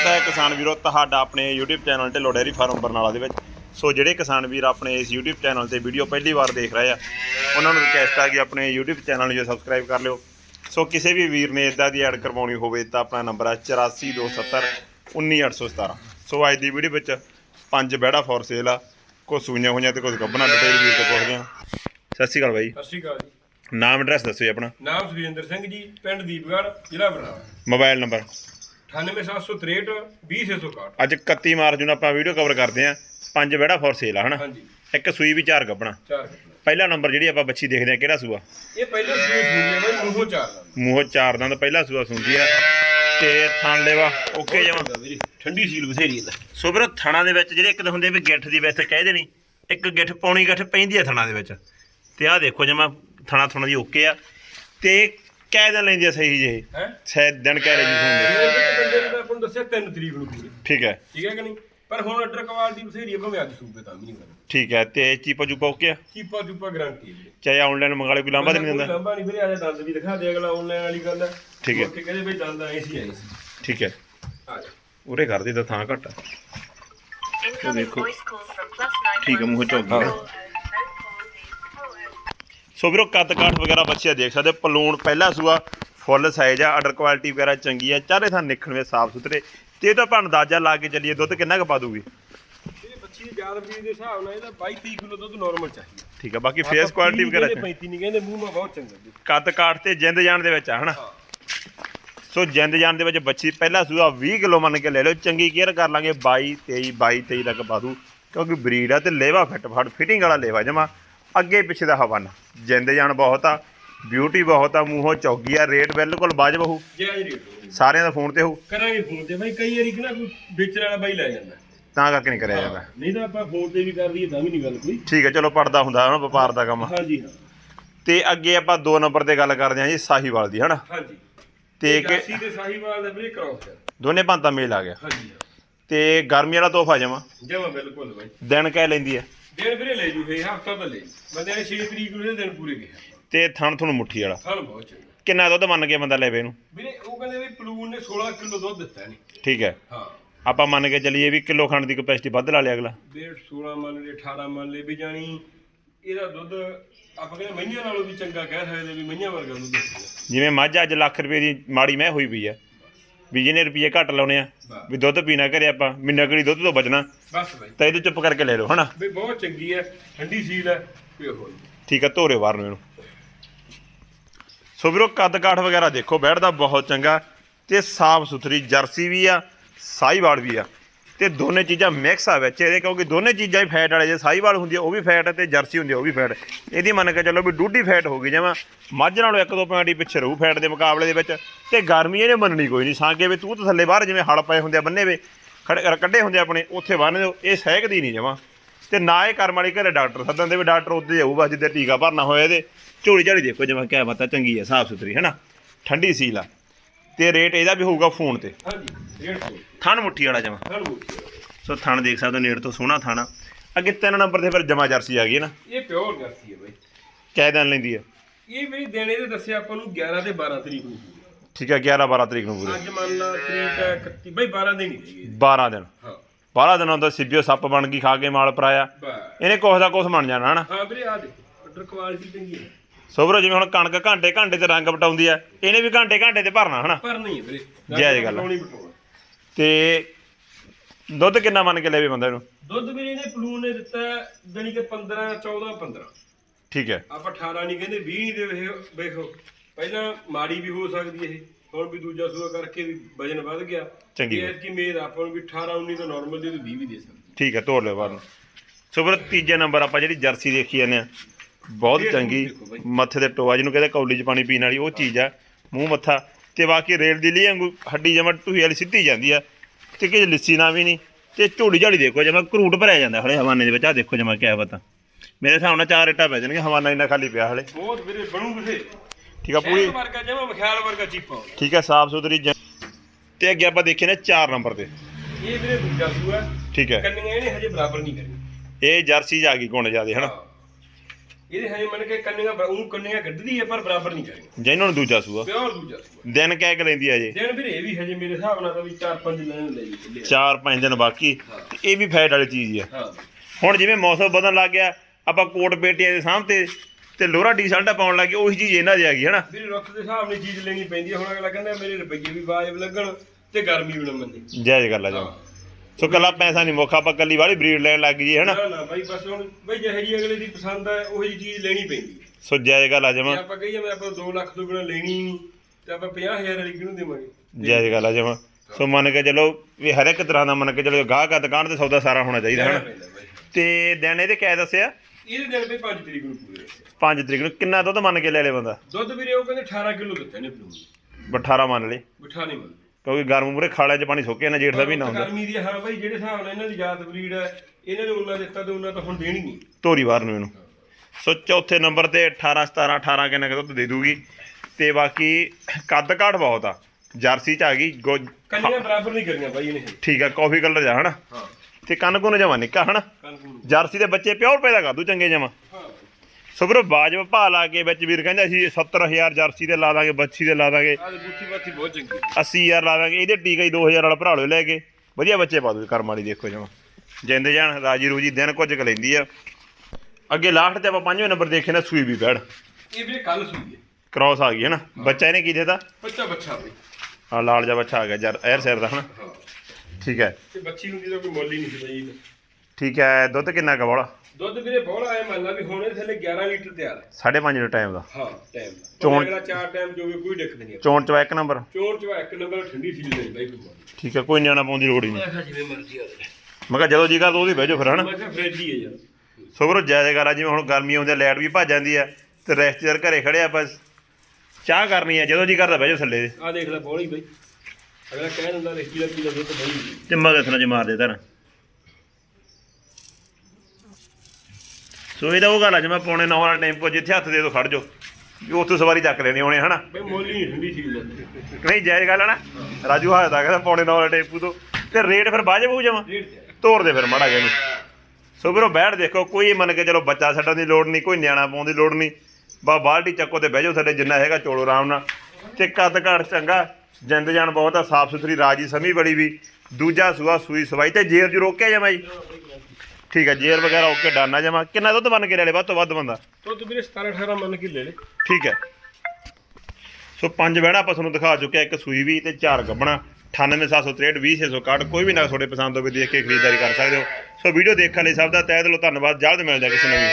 ਸਵਾਗਤ ਹੈ ਕਿਸਾਨ ਵੀਰੋ ਤੁਹਾਡਾ ਆਪਣੇ YouTube channel Dhillon dairy farm Barnala ਦੇ ਵਿੱਚ। ਸੋ ਜਿਹੜੇ ਕਿਸਾਨ ਵੀਰ ਆਪਣੇ ਇਸ YouTube ਚੈਨਲ ਤੇ ਵੀਡੀਓ ਪਹਿਲੀ ਵਾਰ ਦੇਖ ਰਹੇ ਆ ਉਹਨਾਂ ਨੂੰ ਰਿਕਵੈਸਟ ਆ ਕਿ ਆਪਣੇ YouTube ਚੈਨਲ ਨੂੰ ਸਬਸਕ੍ਰਾਈਬ ਕਰ ਲਿਓ। ਸੋ ਕਿਸੇ ਵੀ ਵੀਰ ਨੇ ਇਦਾਂ ਦੀ ਐਡ ਕਰਵਾਉਣੀ ਹੋਵੇ ਤਾਂ ਆਪਣਾ ਨੰਬਰ ਹੈ 8427 19817 ਸੋ ਅੱਜ ਦੀ ਵੀਡੀਓ ਵਿੱਚ ਪੰਜ ਬੈੜਾ ਫੋਰ ਸੇਲ ਆ ਕੁਝ ਸੂਈਆਂ ਹੋਈਆਂ ਤੇ ਕੁਝ ਗੱਬਣਾ ਡਿਟੇਲ ਵੀਰ ਤੋਂ ਪੁੱਛਦੇ ਆ। ਸਤਿ ਸ਼੍ਰੀ ਅਕਾਲ ਬਾਈ। ਸਤਿ ਸ਼੍ਰੀ ਅਕਾਲ ਜੀ। ਨਾਮ ਐਡਰੈਸ ਦੱਸੋ ਜੀ ਆਪਣਾ। ਨਾਮ ਸੁਖਜਿੰਦਰ ਸਿੰਘ ਜੀ ਪਿੰਡ ਦੀਪਗੜ੍ਹ ਜ਼ਿਲ੍ਹਾ ਬਰਨਾਲਾ। ਮੋਬਾਈਲ ਨੰਬਰ 98763 20661 ਅੱਜ 31 ਮਾਰਚ ਨੂੰ ਆਪਾਂ ਵੀਡੀਓ ਕਵਰ ਕਰਦੇ ਆਂ ਪੰਜ ਬੈੜਾ ਫੋਰ ਸੇਲ ਆ ਹਨਾ? ਹਾਂਜੀ। ਇੱਕ ਸੂਈ ਵੀ ਚਾਰ ਗੱਬਣਾ ਚਾਰ। ਪਹਿਲਾ ਨੰਬਰ ਜਿਹੜੀ ਆਪਾਂ ਬੱਚੀ ਦੇਖਦੇ ਆ ਕਿਹੜਾ ਸੂਆ? ਇਹ ਪਹਿਲੇ ਸੂਏ ਸੂਏ ਬਈ ਮੂੰਹੋਂ ਚਾਰ ਦਾ ਮੂੰਹੋਂ ਚਾਰ ਦੰਦ ਪਹਿਲਾ ਸੂਆ ਸੁੰਦੀ ਆ। ਤੇ ਥਣ ਲੈਵਾ ਓਕੇ ਜਮਾ। ਵੀਰੇ ਠੰਡੀ ਸੀਲ ਬਥੇਰੀ ਦਾ ਸੋ ਵੀਰੋ ਥਣਾ ਦੇ ਵਿੱਚ ਜਿਹੜੇ ਇੱਕ ਤਾਂ ਹੁੰਦੇ ਵੀ ਗਿੱਠ ਦੀ ਵਿੱਚ ਕਹਿ ਦੇਣੀ ਇੱਕ ਗਿੱਠ ਪੌਣੀ ਗਿੱਠ ਪੈਂਦੀ ਆ ਥਣਾ ਦੇ ਵਿੱਚ। ਤੇ ਆਹ ਦੇਖੋ ਜਮਾ ਥਣਾ ਥਣਾ ਦੀ ਓਕੇ ਆ। ਤੇ ਕਹਿ ਦਿਨ ਲੈਂਦੀ ਆ ਸਹੀ ਜੇ। ਹੈ? ਸ਼ਾਇਦ ਦਿਨ ਕਹਿ ਰਹੇ ਜੀ ਸੁਣਦੇ ਇਹ ਵਿੱਚ ਬੰਦੇ ਨੇ ਤਾਂ ਆਪਾਂ ਨੂੰ ਦੱਸਿਆ 3 ਤਰੀਕ ਨੂੰ ਪੂਰੇ। ਠੀਕ ਹੈ। ਠੀਕ ਹੈ ਕਿ ਨਹੀਂ? ਪਰ ਹੁਣ ਅੱਡਰ ਕੁਆਲਿਟੀ ਬਥੇਰੀ ਆ ਭਾਵੇਂ ਅੱਜ ਸੂਪੇ ਤਾਂ ਵੀ ਨਹੀਂ ਕਰਦਾ ਠੀਕ ਹੈ ਤੇ ਚੀਪਾ ਚੂਪਾ ਓਕੇ ਆ? ਗਾਰੰਟੀ ਵੀਰੇ ਚਾਹੇ ਆਨਲਾਈਨ ਮੰਗਾ ਲਿਓ ਕੋਈ ਲਾਂਭਾ ਤਾਂ ਨਹੀਂ ਦਿੰਦਾ। ਲੰਬਾ ਨਹੀਂ ਵੀਰੇ ਆ ਜਾ ਦੰਦ ਵੀ ਦਿਖਾ ਦੇ ਅਗਲਾ ਆਨਲਾਈਨ ਵਾਲੀ ਗੱਲ ਹੈ। ਠੀਕ ਹੈ। ਕੇ ਕਹਿੰਦੇ ਬਈ ਦੰਦ ਆਏ ਸੀ ਆਏ ਸੀ। ਠੀਕ ਹੈ। ਆ ਜਾ। ਉਰੇ ਕਰਦੀ ਤਾਂ ਥਾਂ ਘੱਟ ਆ। Incoming ਦੇਖੋ। voice call from plus nine ਠੀਕ ਹੈ, one ਮੂੰਹ seven ਝੁਕਦਾ। four. ਸੋ ਵੀਰੋ ਕੱਦ ਕਾਠ ਵਗੈਰਾ ਬੱਚੇ ਦੇਖ ਸਕਦੇ। ਪਲੂਣ ਪਹਿਲਾ ਸੂਆ ਫੁੱਲ ਸਾਈਜ਼ ਆ ਆਰਡਰ ਕੁਆਲਿਟੀ ਵਗੈਰਾ ਚੰਗੀ ਆ ਚਾਰੇ ਥਾਂ ਨਿਕਲਵੇਂ ਸਾਫ਼ ਸੁਥਰੇ। ਤੇ ਇਹ ਤਾਂ ਆਪਾਂ ਅੰਦਾਜ਼ਾ ਲਾ ਕੇ ਚੱਲੀਏ ਦੁੱਧ ਕਿੰਨਾ ਕੁ ਪਾ ਦੂਗੀ? ਇਹ ਬੱਚੀ ਦੀ ਜਾਨ ਹਿਸਾਬ ਨਾਲ ਇਹਦਾ 22 30 ਕਿਲੋ ਦੁੱਧ ਨਾਰਮਲ ਚਾਹੀਦਾ। ਠੀਕ ਆ ਬਾਕੀ ਫੇਸ ਕੁਆਲਿਟੀ ਵਗੈਰਾ ਚ। 35 ਨਹੀਂ ਕਹਿੰਦੇ ਮੂੰਹ ਮਾ ਬਹੁਤ ਚੰਗਾ ਜੀ। ਕੱਦ ਕਾਠ ਤੇ ਜਿੰਦ ਜਾਣ ਦੇ ਵਿੱਚ ਆ ਹਨਾ? ਸੋ ਜਿੰਦ ਜਾਣ ਦੇ ਵਿੱਚ ਬੱਚੀ ਪਹਿਲਾ ਸੂਆ 20 ਕਿਲੋ ਮੰਨ ਕੇ ਲੈ ਲਓ ਚੰਗੀ ਕੇਅਰ ਕਰ ਲਾਂਗੇ 22 23 22 23 ਤੱਕ ਪਾ ਦੂ ਕਿਉਂਕਿ ਬਰੀਡ ਆ ਤੇ ਲੇਵਾ ਫਿੱਟ ਫੜ ਫਿਟਿੰਗ ਵਾਲਾ ਲੇਵਾ ਜਮਾ। ਅੱਗੇ ਪਿੱਛੇ ਦਾ ਹਵਨ ਜਿੰਦ ਜਾਣ ਬਹੁਤ ਆ ਬਿਊਟੀ ਬਹੁਤ ਆ ਮੂੰਹੋਂ ਚੌਗੀ ਆ ਰੇਟ ਬਿਲਕੁਲ ਵਾਜਬ ਹੋਊ ਰੇਟ। ਸਾਰਿਆਂ ਦਾ ਫੋਨ ਤੇ ਹੋਊ। ਕਰਾਂਗੇ ਫੋਨ ਤੇ ਬਾਈ ਕਈ ਵਾਰੀ ਕਿਹਨਾਂ ਕੋਈ ਵੇਚਣ ਵਾਲਾ ਬਾਈ ਲੈ ਜਾਂਦਾ। ਤਾਂ ਕਰਕੇ ਨਹੀਂ ਕਰਿਆ ਜਾਂਦਾ। ਨਹੀਂ ਤਾਂ ਆਪਾਂ ਫੋਨ ਤੇ ਵੀ ਕਰ ਲਈਏ ਤਾਂ ਵੀ ਨਹੀਂ ਗੱਲ ਕੋਈ। ਠੀਕ ਹੈ ਚਲੋ ਪੜਦਾ ਹੁੰਦਾ ਹਨਾ ਵਪਾਰ ਦਾ ਕੰਮ। ਹਾਂਜੀ ਹਾਂ। ਤੇ ਅੱਗੇ ਆਪਾਂ ਦੋ ਨੰਬਰ ਤੇ ਗੱਲ ਕਰਦੇ ਹਾਂ ਜੀ ਸਾਹੀਵਾਲ ਦੀ ਹਨਾ। ਹਾਂਜੀ। ਤੇ ਕਿ ਜਾਸੀ ਦੇ ਸਾਹੀਵਾਲ ਦਾ ਵੀਰੇ ਕ੍ਰੋਸ ਹੈ ਦੋਨੇ ਭਾਂਤਾ ਮੇਲ ਆ ਗਿਆ। ਹਾਂਜੀ ਤੇ ਗਰਮੀ ਵਾਲਾ ਤੋਹਫਾ ਜਮਾ। ਜਮਾ ਬਿਲਕੁਲ ਬਾਈ। ਦਿਨ ਕਹਿ ਲੈਂਦੀ ਹੈ ਦਿਨ ਵੀਰੇ ਲੈ ਜੂ ਇਹ ਹਫਤਾ ਤਾਂ ਲੈ ਜੂ। ਬੰਦੇ ਨੇ 6 ਤਰੀਕ ਨੂੰ ਦਿਨ ਪੂਰੇ ਗਏ ਤੇ ਥਣ ਤੁਹਾਨੂੰ ਮੁੱਠੀ ਵਾਲਾ। ਸਾਨੂੰ ਬਹੁਤ ਚੰਗਾ। ਕਿੰਨਾ ਦੁੱਧ ਮੰਨ ਕੇ ਬੰਦਾ ਲੈਵੇ ਇਹਨੂੰ? ਵੀਰੇ ਉਹ ਕਹਿੰਦੇ ਵੀ ਪਲੂਨ ਨੇ 16 ਕਿਲੋ ਦੁੱਧ ਦਿੱਤਾ ਨਹੀਂ ਠੀਕ ਹੈ। ਹਾਂ। ਆਪਾਂ ਮੰਨ ਕੇ ਚੱਲੀਏ ਵੀ ਕਿਲੋ ਖੰਡ ਦੀ ਕਪੈਸਿਟੀ ਵੱਧ ਲਾ ਲਿਆ ਅਗਲਾ। ਡੇਢ 16 ਮੰਨ ਲਏ 18 ਮੰਨ ਲਏ ਵੀ ਜਾਣੀ ਇਹਦਾ ਦੁੱਧ ਆਪਾਂ ਕਹਿੰਦੇ ਮਈਆਂ ਨਾਲੋਂ ਵੀ ਚੰਗਾ ਕਹਿ ਸਕਦੇ ਵੀ ਮਈਆਂ ਵਰਗਾ ਦੁੱਧ ਜਿਵੇਂ ਮੱਝ ਅੱਜ ਲੱਖ ਰੁਪਏ ਦੀ ਮਾੜੀ ਮੈਂ ਹੋਈ ਪਈ ਆ ਵੀ ਜਿਹਨੇ ਰੁਪਏ ਘੱਟ ਲਾਉਣੇ ਆ ਵੀ ਦੁੱਧ ਪੀਣਾ ਘਰੇ ਆਪਾਂ ਵੀ ਨਕਲੀ ਦੁੱਧ ਤੋਂ ਬਚਣਾ। ਬਸ ਬਾਈ। ਤਾਂ ਇਹਦੇ ਚੁੱਪ ਕਰਕੇ ਲੈ ਲਓ ਹਨਾ? ਵੀ ਬਹੁਤ ਚੰਗੀ ਹੈ ਠੰਡੀ ਸੀਲ ਹੈ ਵੀ ਉਹ ਠੀਕ ਹੈ ਧੋਰੇ ਵਾਰ ਨੂੰ ਇਹਨੂੰ। ਸੋ ਵੀਰੋ ਕੱਦ ਕਾਠ ਵਗੈਰਾ ਦੇਖੋ ਬੈਠਦਾ ਬਹੁਤ ਚੰਗਾ ਤੇ ਸਾਫ਼ ਸੁਥਰੀ ਜਰਸੀ ਵੀ ਆ ਸਾਈਵਾਲ ਵੀ ਆ। ਤੇ ਦੋਨੇ ਚੀਜ਼ਾਂ ਮਿਕਸ ਆ ਵਿੱਚ। ਇਹਦੇ ਕਿਉਂਕਿ ਦੋਨੇ ਚੀਜ਼ਾਂ ਹੀ ਫੈਟ ਵਾਲੇ, ਜੇ ਸਾਈਵਾਲ ਹੁੰਦੀ ਆ, ਉਹ ਵੀ ਫੈਟ ਤੇ ਜਰਸੀ ਹੁੰਦੀ ਆ, ਉਹ ਵੀ ਫੈਟ ਇਹਦੀ ਮੰਨ ਕੇ ਚੱਲੋ ਵੀ ਡੂਢੀ ਫੈਟ ਹੋ ਗਈ, ਜਿਵੇਂ ਮੱਝ ਨਾਲੋਂ ਇੱਕ ਦੋ ਪੁਆਇੰਟ ਹੀ ਪਿੱਛੇ ਰਹੂ ਫੈਟ ਦੇ ਮੁਕਾਬਲੇ ਦੇ ਵਿੱਚ, ਤੇ ਗਰਮੀ ਇਹਨੇ ਮੰਨਣੀ ਕੋਈ ਨਹੀਂ। ਸਾਂਗੇ ਵੀ ਤੂੰ ਤਾਂ ਥੱਲੇ ਬਾਹਰ ਜਿਵੇਂ ਹਲ ਪਏ ਹੁੰਦੇ ਆ ਬੰਨੇ ਵੇ, ਖੜੇ ਕੱਢੇ ਹੁੰਦੇ ਆ ਆਪਣੇ, ਉੱਥੇ ਬੰਨ ਦਿਓ, ਇਹ ਸਹਿਕਦੀ ਨਹੀਂ ਜਮਾ। ਤੇ ਨਾ ਇਹ ਕਰਮ ਵਾਲੀ ਘਰੇ ਡਾਕਟਰ ਸੱਦਣ ਦੇ ਵੀ ਡਾਕਟਰ ਉੱਤੇ ਜਾਊਗਾ ਜਿੱਦੇ ਟੀਕਾ ਭਰਨਾ ਹੋਇਆ ਇਹਦੇ। ਝੋਲੀ ਝਾਲੀ ਦੇਖੋ ਜਿਵੇਂ ਕਿਆ ਬਤਾ, ਚੰਗੀ ਹੈ ਸਾਫ਼ ਸੁਥਰੀ ਹੈ ਨਾ ਠੰਡੀ ਸੀਲ ਆ। ਤੇ ਰੇਟ ਇਹਦਾ ਵੀ ਹੋਊਗਾ ਫੋਨ ਤੇ। ਹਾਂਜੀ ਡੇਢ ਸੌ ਥਣ ਮੁੱਠੀ ਵਾਲਾ ਜਮਾ। ਸਾਨੂੰ ਸੋ ਥਣ ਦੇਖ ਸਕਦੇ ਹੋ ਨੇੜ ਤੋਂ ਸੋਹਣਾ ਥਣ। ਅੱਗੇ ਤਿੰਨ ਨੰਬਰ ਤੇ ਫਿਰ ਜਮਾ ਜਰਸੀ ਆ ਗਈ ਹੈ ਨਾ। ਇਹ ਪਿਓਰ ਜਰਸੀ ਹੈ ਬਾਈ। ਕਿਹ ਦਿਨ ਲੈਂਦੀ ਹੈ। ਇਹ ਵੀ ਦੇਣੇ ਦੇ ਦੱਸਿਆ ਆਪਾਂ ਨੂੰ 11 ਤੇ 12 ਤਰੀਕ ਨੂੰ ਠੀਕ ਹੈ 11 12 ਤਰੀਕ ਨੂੰ ਪੂਰੇ। ਅੱਜ ਮੰਨ ਲਾ ਤਰੀਕ ਹੈ 31 ਬਾਈ 12 ਦਿਨ ਹੀ ਰਹੀ 12 ਦਿਨ। ਹਾਂ। 12 ਦਿਨਾਂ ਦਾ ਸਿੱਬਿਓ ਸੱਪ ਬਣ ਗਈ ਖਾ ਕੇ ਮਾਲ ਪਰਾਇਆ। ਇਹਨੇ ਕੁਛ ਦਾ ਕੁਛ ਬਣ ਜਾਣਾ ਹਨਾ? ਹਾਂ ਵੀਰੇ ਆ ਦੇ ਆਰਡਰ ਕੁਆਲਿਟੀ ਚੰਗੀ ਹੈ। ਸੋਬਰੋ ਜਿਵੇਂ ਹੁਣ ਕਣਕ ਘੰਟੇ ਘੰਟੇ ਤੇ ਰੰਗ ਵਟਾਉਂਦੀ ਆ ਇਹਨੇ ਵੀ ਘੰਟੇ ਘੰਟੇ ਤੇ ਭਰਨਾ ਹਨਾ? ਪਰ ਨਹੀਂ ਵੀਰੇ। ਗੱਲ ਆ। ਬਟਾਉਣੀ ਬਟਾਉਣਾ। ਤੇ ਦੁੱਧ ਕਿੰਨਾ ਮੰਨ ਕੇ ਲੈਵੇ ਬੰਦਾ ਇਹਨੂੰ? ਦੁੱਧ ਵੀਰੇ ਨੇ ਪਲੂਨ ਨੇ ਦਿੱਤਾ ਜਾਨੀ ਕਿ 15 14 15 ਠੀਕ ਹੈ। ਆਪਾਂ 18 ਨਹੀਂ ਕਹਿੰਦੇ 20 ਨਹੀਂ ਦੇ ਵੇਖੋ- ਵੇਖੋ। ਪਹਿਲਾਂ ਮਾੜੀ ਵੀ ਹੋ ਸਕਦੀ ਇਹ ਹੁਣ ਵੀ ਦੂਜਾ ਸੂਆ ਕਰਕੇ ਵੀ ਵਜਨ ਵੱਧ ਗਿਆ। ਚੰਗੀ ਇਹ ਕੀ ਮੇਰ ਆਪਾਂ ਨੂੰ ਵੀ 18 19 ਤਾਂ ਨਾਰਮਲ ਦੇ 20 ਵੀ ਦੇ ਸਕਦੀ। ਠੀਕ ਹੈ ਤੋੜ ਲਿਓ ਬਾਹਰ ਨੂੰ। ਸੋ ਫਿਰ ਤੀਜੇ ਨੰਬਰ ਆਪਾਂ ਜਿਹੜੀ ਜਰਸੀ ਦੇਖੀ ਜਾਂਦੇ ਆ। ਬਹੁਤ ਚੰਗੀ। ਮੱਥੇ ਤੇ ਟੋਆ ਜਿਹਨੂੰ ਕਹਿੰਦੇ ਕੌਲੀ 'ਚ ਪਾਣੀ ਪੀਣ ਵਾਲੀ ਉਹ ਚੀਜ਼ ਆ ਮੂੰਹ ਮੱਥਾ। ਤੇ ਬਾਕੀ ਰੇਲ ਦੀ ਲਈ ਵਾਂਗੂ ਹੱਡੀ ਜਮਾ ਟੂਹੀ ਵਾਲੀ ਸਿੱਧੀ ਜਾਂਦੀ ਆ। ਤੇ ਕਿ ਲਿੱਸੀ ਨਾ ਵੀ ਨਹੀਂ। ਤੇ ਝੋੜੀ ਝਾੜੀ ਦੇਖੋ ਜਮਾ ਕਰੂਟ ਭਰਿਆ ਜਾਂਦਾ ਹਲੇ ਹਵਾਨੇ ਦੇ ਵਿੱਚ। ਆ ਦੇਖੋ ਜਮਾ ਕਿਆ ਪਤਾ। ਮੇਰੇ ਹਿਸਾਬ ਨਾਲ ਚਾਰ ਇੱਟਾਂ ਪੈ ਜਾਣਗੇ ਹਵਾਨਾ ਇੰਨਾ ਖਾਲੀ ਪਿਆ ਹਲੇ। ਬਹੁਤ ਵੀਰੇ ਬਣੂ ਕਿਸੇ ਠੀਕ ਆ ਪੂਰੀ ਵਰਗਾ ਜਿਵੇਂ ਮਖਿਆਲ ਵਰਗਾ ਚੀਪਾ ਹੋ ਠੀਕ ਹੈ ਸਾਫ਼ ਸੁਥਰੀ ਜ- ਤੇ ਅੱਗੇ ਆਪਾਂ ਦੇਖੇ ਨੇ 4 ਨੰਬਰ ਤੇ। ਇਹ ਵੀਰੇ ਦੂਜਾ ਸੂਆ। ਠੀਕ ਹੈ ਕੰਨੀਆਂ ਇਹਨੇ ਹਜੇ ਬਰਾਬਰ ਨਹੀਂ ਕਰੀ ਇਹ ਜਰਸੀ ਆ ਗਈ ਗੁਣ ਜਿਆਦੇ ਹਨਾ? ਇਹਦੇ ਹਜੇ ਮੰਨ ਕੇ ਕੰਨੀਆਂ ਉਹ ਕੰਨੀਆਂ ਕੱਢਦੀ ਹੈ ਪਰ ਬਰਾਬਰ ਨਹੀਂ ਕਰਨੀ। ਜਿਹਨਾਂ ਨੂੰ ਦੂਜਾ ਸੂਆ? ਪਿਓਰ ਦੂਜਾ ਸੂਆ। ਦਿਨ ਕਹਿ ਕੇ ਲੈਂਦੀ ਆ ਜੇ ਦਿਨ ਵੀਰੇ ਇਹ ਵੀ ਹਜੇ ਮੇਰੇ ਹਿਸਾਬ ਨਾਲ ਤਾਂ ਵੀ 4-5 ਲੈਣ ਲੈ ਜੀ ਚੱਲੇ ਆ। 4-5 ਦਿਨ ਬਾਕੀ ਤੇ ਇਹ ਵੀ ਫੈਟ ਵਾਲੀ ਚੀਜ਼ ਆ ਹਾਂ। ਹੁਣ ਜਿਵੇਂ ਮੌਸਮ ਬਦਲਣ ਲੱਗ ਗਿਆ ਆਪਾਂ ਕੋਟ ਪੇਟੀਆਂ ਦੇ ਸਾਹਮਣੇ ਤੇ ਲੋਰਾ ਟੀ-ਸ਼ਰਟਾਂ ਪਾਉਣ ਲੱਗੇ ਉਹੀ ਚੀਜ਼ ਇਹਨਾਂ ਦੀ ਆ ਗਈ ਹਨਾ? ਵੀਰੇ ਰੁੱਖ ਦੇ ਹਿਸਾਬ ਨਾਲ ਚੀਜ਼ ਲੈਣੀ ਪੈਂਦੀ ਹੈ ਹੁਣ ਅਗਲਾ ਕਹਿੰਦਾ ਮੇਰੇ ਰੁਪਈਏ ਵੀ ਵਾਜਬ ਲੱਗਣ ਤੇ ਗਰਮੀ ਵੀ ਨਾ ਮੰਨੇ। ਜਾਇਜ਼ ਗੱਲ ਆ ਜਮਾ ਸੋ ਕੱਲਾ ਪੈਸਾ ਨਹੀਂ ਮੁੱਖ ਆਪਾਂ ਕੱਲੀ ਵਾਲੀ ਬਰੀਡ ਲੈਣ ਲੱਗ ਜੀ ਹਨਾ? ਨਾ ਨਾ ਬਾਈ ਬਸ ਹੁਣ ਬਈ ਜਿਹੇ ਜੀ ਅਗਲੇ ਦੀ ਪਸੰਦ ਹੈ ਉਹੀ ਜਿਹੀ ਚੀਜ਼ ਲੈਣੀ ਪੈਂਦੀ। ਸੋ ਜਾਇਜ਼ ਗੱਲ ਆ ਜੇ ਆਪਾਂ ਕਹੀਏ ਮੈਂ ਆਪਾਂ 2 ਲੱਖ ਤੋਂ ਬਿਨਾ ਲੈਣੀ ਨਹੀਂ ਤੇ ਆਪਾਂ 50000 ਵਾਲੀ ਕਿਹਨੂੰ ਦੇਵਾਂਗੇ? ਜਾਇਜ਼ ਗੱਲ ਆ ਜਮਾ ਸੋ ਮੰਨ ਕੇ ਚਲੋ ਵੀ ਹਰ ਇੱਕ ਤਰ੍ਹਾਂ ਦਾ ਮੰਨ ਕੇ ਚਲੋ ਗਾਹਕ ਆ ਦੁਕਾਨ ਤੇ ਸੌਦਾ ਸਾਰਾ ਹੋਣਾ ਚਾਹੀਦਾ ਲੈਣਾ ਹਨਾ ਪੈਂਦਾ ਬਾਈ। ਤੇ ਦਿਨ ਇਹਦੇ ਕਿਆ ਦੱਸਿਆ? ਇਹਦੇ ਦਿਨ ਵੀ 5 ਤਰੀਕ ਨੂੰ ਪੂਰੇ 5 ਤਰੀਕ ਨੂੰ। ਕਿੰਨਾ ਦੁੱਧ ਮੰਨ ਕੇ ਲੈ ਲੇ ਬੰਦਾ? ਦੁੱਧ ਵੀਰੇ ਉਹ ਕਹਿੰਦੇ 18 ਕਿਲੋ ਦਿੱਤੇ ਨੇ। ਬਲੂ 18 ਮੰਨ ਲੇ ਬਿਠਾ ਨਹੀਂ ਮੰਨਦੇ ਕਿਉਂਕਿ ਗਰਮ ਮੂਰੇ ਖਾਲਿਆਂ 'ਚ ਪਾਣੀ ਸੁੱਕੇ ਨਾ ਜੇਠ ਦਾ ਮਹੀਨਾ ਹੁੰਦਾ। ਗਰਮੀ ਦੀ ਹਾਂ ਬਾਈ ਜਿਹੜੇ ਹਿਸਾਬ ਨਾਲ ਇਹਨਾਂ ਦੀ ਜਾਤ ਬਰੀਡ ਹੈ ਇਹਨਾਂ ਨੇ ਉਹਨਾਂ ਦਿੱਤਾ ਤੇ ਉਹਨਾਂ ਤਾਂ ਹੁਣ ਦੇਣੀ ਨਹੀਂ। ਧੋਰੀ ਬਾਹਰ ਨੂੰ ਇਹਨੂੰ। ਸੋ ਚੌਥੇ ਨੰਬਰ ਤੇ 18 17 18 ਕਿੰਨਾ ਕੁ ਦੁੱਧ ਦੇ ਦੂਗੀ। ਤੇ ਬਾਕੀ ਕੱਦ ਕਾਠ ਬਹੁਤ ਆ ਜਰਸੀ ਚ ਆ ਗਈ ਕੰਨੀਆਂ ਬਰਾਬਰ ਨਹੀਂ ਕਰੀਆਂ ਬਾਈ ਇਹਨੇ ਠੀਕ ਆ ਕਾਫੀ ਕਲਰ ਜਾ ਹਨਾ? ਤੇ ਕੰਨ ਕੁਨ ਜਮਾ ਨਿੱਕਾ ਹਨਾ? ਜਰਸੀ ਦੇ ਬੱਚੇ ਪਿਓਰ ਪੈਦਾ ਕਰ ਦੂ ਚੰਗੇ ਜਮਾ ਸੋ ਵੀਰੋ ਬਾਜਬ ਭਾ ਲਾ ਕੇ ਵਿੱਚ ਵੀਰ ਕਹਿੰਦਾ ਅਸੀਂ 70000 ਜਰਸੀ ਦੇ ਲਾ ਦਾਂਗੇ ਬੱਚੀ ਦੇ ਲਾ ਦਾਂਗੇ। ਆਹ ਬੁੱਤੀ ਬਾਤੀ ਬਹੁਤ ਚੰਗੀ। 80000 ਲਾ ਦਾਂਗੇ ਇਹਦੇ ਟੀਕਾ ਹੀ 2000 ਵਾਲਾ ਭਰਾ ਲਓ ਲੈ ਕੇ। ਵਧੀਆ ਬੱਚੇ ਪਾ ਦੂ ਕਰਮ ਵਾਲੀ ਦੇਖੋ ਜਮਾ। ਜਿੰਦੇ ਜਾਣ ਰਾਜੀ ਰੂਜੀ ਦਿਨ ਕੁਝ ਕ ਲੈਂਦੀ ਆ। ਅੱਗੇ ਲਾਸਟ ਤੇ ਆਪਾਂ ਪੰਜਵੇਂ ਨੰਬਰ ਦੇਖੇ ਨਾ ਸੂਈ ਵੀ ਬੈੜ। ਇਹ ਵੀਰੇ ਕੱਲ ਸੂਈ ਹੈ। ਕ੍ਰਾਸ ਆ ਗਈ ਹੈ। ਨਾ ਬੱਚਾ ਇਹਨੇ ਕੀ ਦੇਤਾ? ਬੱਚਾ ਬੱਚਾ ਬਈ। ਆ ਲਾਲ ਜਿਹਾ ਬੱਚਾ ਆ ਗਿਆ 에ਅਰ ਸੈਰ ਦਾ ਹਨਾ? ਹਾਂ। ਠੀਕ ਹੈ। ਤੇ ਬੱਚੀ ਹੁੰਦੀ ਤਾਂ ਕੋਈ ਮੁੱਲ ਹੀ ਨਹੀਂ ਸੀ ਬਾਈ। ਠੀਕ ਹੈ ਦੁੱਧ ਕਿੰਨਾ ਕੁ ਵਾਲਾ ਦੁੱਧ ਵੀਰੇ ਬੋਲਾ ਆਇਆ ਮੰਨ ਲਾ ਵੀ ਹੁਣ ਥੱਲੇ 11 ਲੀਟਰ ਤਿਆਰ ਹੈ 5.5 ਦਾ ਟਾਈਮ ਦਾ। ਹਾਂ ਟਾਈਮ ਚੋਣ- ਅਗਲਾ ਚਾਰ ਟਾਈਮ ਜੋ ਵੀ ਕੋਈ ਦਿੱਕਤ ਨਹੀਂ ਹੈ ਚੋਣ ਚਵਾ ਇੱਕ ਨੰਬਰ ਚੋਰ ਚਵਾ ਇੱਕ ਨੰਬਰ ਠੰਡੀ ਸੀ ਲਈ ਬਾਈ ਕੋਈ ਠੀਕ ਹੈ ਕੋਈ ਨਿਆਣਾ ਪਾਉਣ ਦੀ ਲੋੜ ਹੀ ਨਹੀਂ। ਮੈਂ ਕਿਹਾ ਜਿਵੇਂ ਮਰਜ਼ੀ ਆ ਜਾਵੇ। ਮੈਂ ਕਿਹਾ ਜਦੋਂ ਜੀ ਕਰਦਾ ਉਹਦੀ ਬਹਿ ਜਾਓ ਫਿਰ ਹਨਾ? ਮੈਂ ਕਿਹਾ ਫ੍ਰਿਜ ਹੀ ਹੈ ਯਾਰ। ਸੋ ਵੀਰੋ ਜਾਇਜ਼ ਗੱਲ ਆ ਜਿਵੇਂ ਹੁਣ ਗਰਮੀ ਆਉਂਦੀ ਲਾਈਟ ਵੀ ਭੱਜ ਜਾਂਦੀ ਆ ਤੇ ਰਿਸ਼ਤੇਦਾਰ ਘਰੇ ਖੜੇ ਆ ਬਸ। ਚਾਹ ਕਰਨੀ ਆ ਜਦੋਂ ਜੀ ਕਰਦਾ ਬਹਿ ਜਾਓ ਥੱਲੇ। ਦੇ ਆ ਦੇਖ ਲੈ ਬੋਲੀ ਬਾਈ। ਅਗਲਾ ਕਹਿ ਦਿੰਦਾ ਰੇਕੀ ਦਾ ਕੀ ਲੱਗੇ ਤਾਂ ਬਈ ਤੇ ਮਗਰ ਥਣਾ ਚ ਮਾਰ ਦੇ ਧਰ ਸੋ ਇਹਦਾ ਉਹ ਗੱਲ ਆ ਜਿਵੇਂ ਪੌਣੇ 9 ਵਾਲਾ ਟੈਂਪੋ ਜਿੱਥੇ ਹੱਥ ਦੇ ਦੋ ਖੜ ਜਾਓ। ਵੀ ਉੱਥੋਂ ਸਵਾਰੀ ਚੱਕ ਲੈਣੀ ਹੋਣੇ ਹਨਾ? ਬਈ ਮੁੱਲ ਨਹੀਂ ਠੰਡੀ ਚੀਜ਼ ਦਾ ਨਹੀਂ ਜਾਇਜ਼ ਗੱਲ ਆ ਨਾ। ਰਾਜੂ ਹਾਜਦਾ ਕਹਿੰਦਾ ਪੌਣੇ 9 ਵਾਲਾ ਟੈਂਪੂ ਤੋਂ ਤੇ ਰੇਟ ਫਿਰ ਬਾਜਬ ਹੋ ਜਾਵਾਂ? ਤੋੜ ਦੇ ਫਿਰ ਮਾੜਾ ਜਿਹਾ ਨੂੰ ਸੋ ਵੀਰੋ ਬੈਠ ਦੇਖੋ ਕੋਈ ਮੰਨ ਕੇ ਚਲੋ ਬੱਚਾ ਛੱਡਣ ਦੀ ਲੋੜ ਨਹੀਂ ਕੋਈ ਨਿਆਣਾ ਪਾਉਣ ਦੀ ਲੋੜ ਨਹੀਂ। ਬਾ ਬਾਲਟੀ ਚੱਕੋ ਤੇ ਬਹਿ ਜਾਓ ਥੱਲੇ ਜਿੰਨਾ ਹੈਗਾ ਚੋਲੋ ਆਰਾਮ ਨਾਲ। ਤੇ ਕੱਦ ਘਾਟ ਚੰਗਾ ਜਿੰਦ ਜਾਨ ਬਹੁਤ ਆ ਸਾਫ਼ ਸੁਥਰੀ ਰਾਜੀ ਸਮੀ ਬੜੀ ਵੀ। ਦੂਜਾ ਸੂਆ ਸੂਈ ਸਵਾਈ ਤੇ ਜੇਰ ਜੂ ਰੋਕਿਆ ਜਮਾ ਜੀ। ਠੀਕ ਹੈ ਜੇਰ ਵਗੈਰਾ ਓਕੇ ਡਾਨਾ ਜਮਾ। ਕਿੰਨਾ ਦੁੱਧ ਬਣ ਕੇ ਲੈ ਲੈ ਵੱਧ ਤੋਂ ਵੱਧ ਬੰਦਾ? ਤੂੰ ਵੀਰੇ 17 18 ਮੰਨ ਕੇ ਲੈ ਲੈ। ਠੀਕ ਹੈ ਸੋ ਪੰਜ ਬਹਿਣਾ ਆਪਾਂ ਤੁਹਾਨੂੰ ਦਿਖਾ ਚੁੱਕਿਆ ਇੱਕ ਸੂਈ ਵੀ ਤੇ ਚਾਰ ਗੱਬਣਾ 98763 20661 ਕੋਈ ਵੀ ਨਾ ਤੁਹਾਡੇ ਪਸੰਦ ਹੋਵੇ ਦੇਖ ਕੇ ਖਰੀਦਦਾਰੀ ਕਰ ਸਕਦੇ ਹੋ। ਸੋ ਵੀਡੀਓ ਦੇਖਣ ਲਈ ਸਭ ਦਾ ਤਹਿ ਦਿਲੋਂ ਧੰਨਵਾਦ ਜਲਦ ਮਿਲਦੇ ਹਾਂ ਕਿਸੇ ਨਵੀਂ